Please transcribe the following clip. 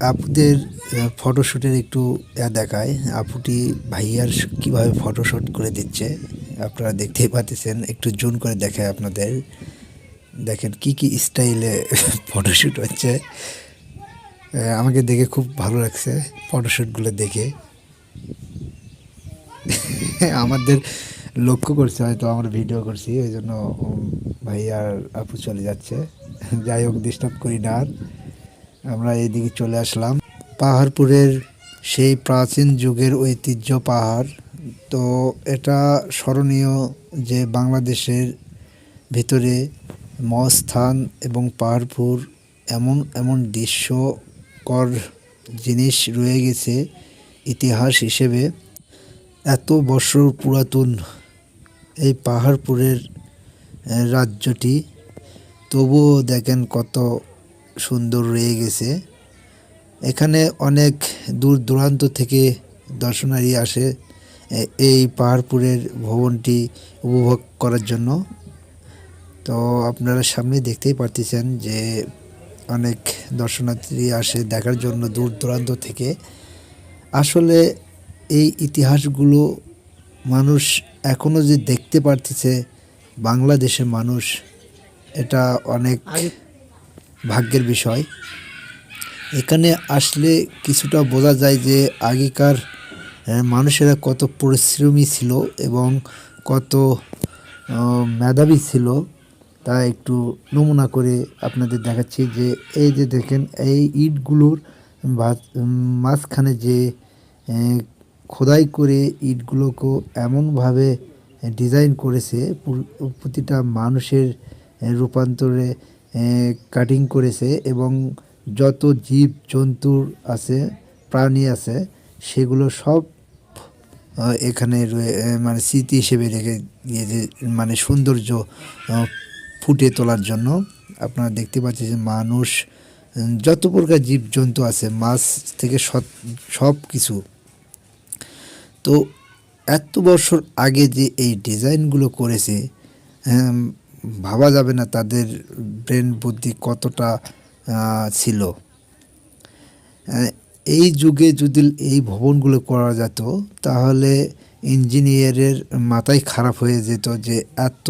আপুদের ফটোশ্যুটের একটু দেখায়। আপুটি ভাইয়ার কীভাবে ফটোশ্যুট করে দিচ্ছে আপনারা দেখতেই পাচ্ছেন একটু জুন করে দেখায় আপনাদের। দেখেন কি কি স্টাইলে ফটোশ্যুট হচ্ছে। আমাকে দেখে খুব ভালো লাগছে ফটোশ্যুটগুলো দেখে। আমাদের লক্ষ্য করছে হয়তো আমরা ভিডিও করছি ওই জন্য উম, ভাই আর আপু চলে যাচ্ছে। যাই হোক ডিস্টার্ব করি না আর। আমরা এইদিকে চলে আসলাম। পাহাড়পুরের সেই প্রাচীন যুগের ঐতিহ্য পাহাড়। তো এটা স্মরণীয় যে বাংলাদেশের ভিতরে মস্থান এবং পাহাড়পুর এমন এমন দৃশ্যকর জিনিস রয়ে গেছে ইতিহাস হিসেবে। এত বছর পুরাতন এই পাহাড়পুরের রাজ্যটি, তবুও দেখেন কত সুন্দর রয়ে গেছে। এখানে অনেক দূর দূরান্ত থেকে দর্শনারী আসে এই পাহাড়পুরের ভবনটি উপভোগ করার জন্য। তো আপনারা সামনে দেখতেই পারতেছেন যে অনেক দর্শনার্থী আসে দেখার জন্য দূর দূরান্ত থেকে। আসলে এই ইতিহাসগুলো মানুষ এখনও যে দেখতে পারতেছে, বাংলাদেশের মানুষ, এটা অনেক ভাগ্যের বিষয়। এখানে আসলে কিছুটা বোঝা যায় যে আগেকার মানুষেরা কত পরিশ্রমী ছিল এবং কত মেধাবী ছিল। তা একটু নমুনা করে আপনাদের দেখাচ্ছি যে এই যে দেখেন, এই ইটগুলোর মাঝখানে যে খোদাই করে ইটগুলোকে এমনভাবে ডিজাইন করেছে প্রতিটা মানুষের রূপান্তরে কাটিং করেছে এবং যত জীব জন্তুর আছে, প্রাণী আছে, সেগুলো সব এখানে মানে স্মৃতি হিসেবে রেখে দিয়েছে মানে সৌন্দর্য ফুটিয়ে তোলার জন্য। আপনারা দেখতে পাচ্ছেন যে মানুষ যত প্রকার জীবজন্তু আছে, মাছ থেকে সব- সব কিছু। তো এত বছর আগে যে এই ডিজাইনগুলো করেছে ভাবা যাবে না তাদের ব্রেন বুদ্ধি কতটা ছিল? এই যুগে যদি এই ভবনগুলো করা যেত, তাহলে ইঞ্জিনিয়ারের মাথায় খারাপ হয়ে যেত যে এত